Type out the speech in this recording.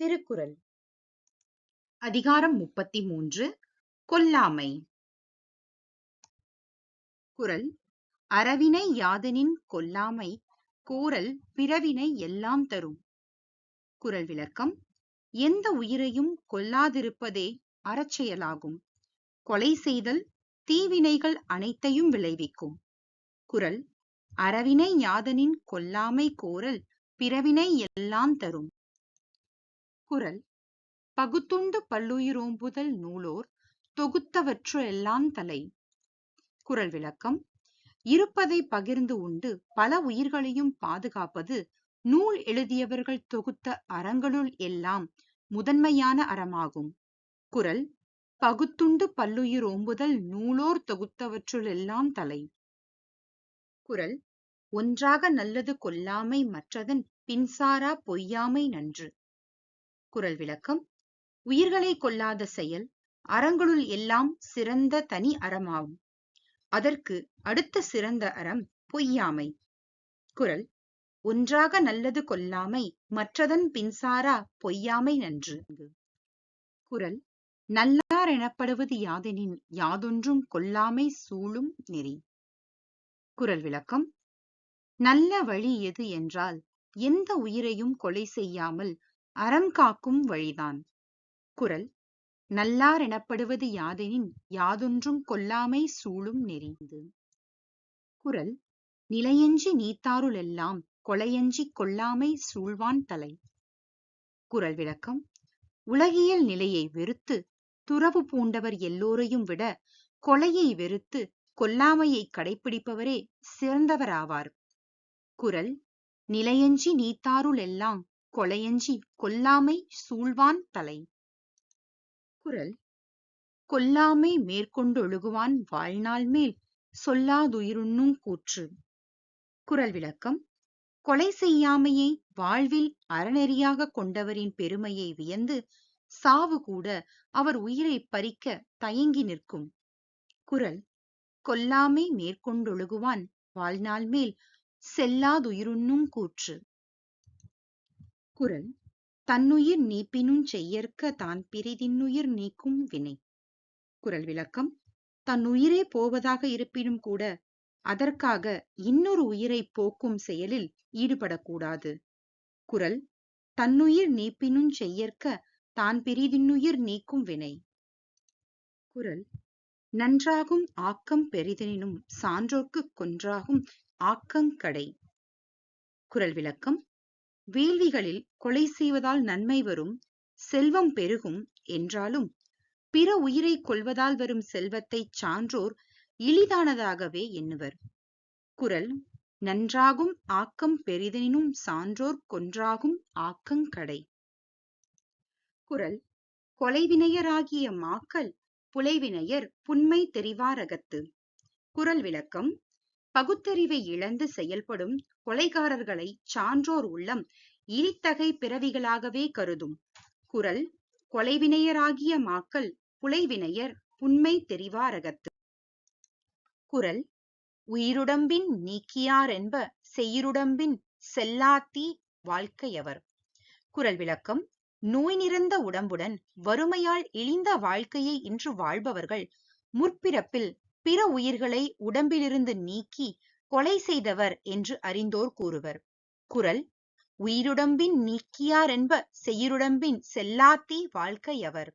திருக்குறள். அதிகாரம் முப்பத்தி மூன்று கொல்லாமை. குரல் அறவினை யாதனின் கொல்லாமை கோரல் பிறவினை எல்லாம் தரும். குரல் விளக்கம் எந்த உயிரையும் கொல்லாதிருப்பதே அறச்செயலாகும் கொலை செய்தல் தீவினைகள் அனைத்தையும் விளைவிக்கும். குறள் அறவினை யாதனின் கொல்லாமை கோரல் பிறவினை எல்லாம் தரும். குரல். பகுத்துண்டு பல்லுயிரோம்புதல் நூலோர் தொகுத்தவற்றெல்லாம் தலை. குரல் விளக்கம். இருப்பதை பகிர்ந்து உண்டு பல உயிர்களையும் பாதுகாப்பது நூல் எழுதியவர்கள் தொகுத்த அறங்களுள் எல்லாம் முதன்மையான அறமாகும். குரல். பகுத்துண்டு பல்லுயிர் ஓம்புதல் நூலோர் தொகுத்தவற்றுள் எல்லாம் தலை. குரல். ஒன்றாக நல்லது கொல்லாமை மற்றதன் பின்சாரா பொய்யாமை நன்று. குரல் விளக்கம். உயிர்களை கொல்லாத செயல் அறங்களுள் எல்லாம் சிறந்த தனி அறமாகும். அதற்கு அடுத்த சிறந்த அறம் பொய்யாமை. குரல் ஒன்றாக நல்லது கொல்லாமை மற்றதன் பின்சாரா பொய்யாமை நன்று. குரல் நல்லார் எனப்படுவது யாதெனின் யாதொன்றும் கொல்லாமை சூழும் நெறி. குரல் விளக்கம் நல்ல வழி எது என்றால் எந்த உயிரையும் கொலை செய்யாமல் அறம் காக்கும் வழிதான். குறள் நல்லார் எனப்படுவது யாதெனின் யாதொன்றும் கொல்லாமை சூழும் நெறிந்து குறள் நிலையஞ்சி நீத்தாருள் எல்லாம் கொலையஞ்சி கொல்லாமை சூழ்வான் தலை குறள் விளக்கம் உலகியல் நிலையை வெறுத்து துறவு பூண்டவர் எல்லோரையும் விட கொலையை வெறுத்து கொல்லாமையை கடைப்பிடிப்பவரே சிறந்தவராவார் குறள் நிலையஞ்சி நீத்தாருள் எல்லாம் கொலையஞ்சி கொல்லாமை சூழ்வான் தலை. குறள் கொல்லாமை மேற்கொண்டொழுகுவான் வாழ்நாள் மேல் சொல்லாதுயிருண்ணும் கூற்று குறள் விளக்கம் கொலை செய்யாமையை வாழ்வில் அறநெறியாக கொண்டவரின் பெருமையை வியந்து சாவு கூட அவர் உயிரை பறிக்க தயங்கி நிற்கும் குறள் கொல்லாமை மேற்கொண்டொழுகுவான் வாழ்நாள் மேல் செல்லாதுயிருண்ணும் கூற்று. திருக்குறள் தன்னுயிர் நீப்பினும் செய்யற்க தான் பிரிதின்னுயிர் நீக்கும் வினை. குரல் விளக்கம் தன் உயிரே போவதாக இருப்பினும் கூட அதற்காக இன்னொரு உயிரை போக்கும் செயலில் ஈடுபடக்கூடாது. குரல் தன்னுயிர் நீப்பினும் செய்யற்க தான் பிரிதின்னுயிர் நீக்கும் வினை. குரல் நன்றாகும் ஆக்கம் பெரிதெனினும் சான்றோர்க்கு கொன்றாகும் ஆக்கங்கடை குரல் விளக்கம் வேள்விகளில் கொலை செய்வதால் நன்மை வரும் செல்வம் பெருகும் என்றாலும் பிற உயிரை கொள்வதால் வரும் செல்வத்தை சான்றோர் இழிதானதாகவே எண்ணுவர். குரல் நன்றாகும் ஆக்கம் பெரிதெனினும் சான்றோர் கொன்றாகும் ஆக்கங்கடை குரல் கொலைவினையராகிய மாக்கள் புலைவினையர் புன்மை தெரிவாரகத்து. குரல் விளக்கம் பகுத்தறிவை இழந்து செயல்படும் கொலைகாரர்களை சான்றோர் உள்ளம் இழித்தகை பிறவிகளாகவே கருதும். குரல் கொலைவினையராகிய மாக்கள் புலைவினையர் புண்மை தெரிவாரகத்து. குரல் உயிருடம்பின் நீக்கியார் என்ப செய்யுடம்பின் செல்லாத்தி வாழ்க்கையவர். குரல் விளக்கம் நோய் நிறைந்த உடம்புடன் வறுமையால் இழிந்த வாழ்க்கையை இன்று வாழ்பவர்கள் முற்பிறப்பில் பிற உயிர்களை உடம்பிலிருந்து நீக்கி கொலை செய்தவர் என்று அறிந்தோர் கூறுவர். குறள் உயிருடம்பின் நீக்கியார் என்ப செய்யிருடம்பின் செல்லாத்தி வாழ்க்கையவர்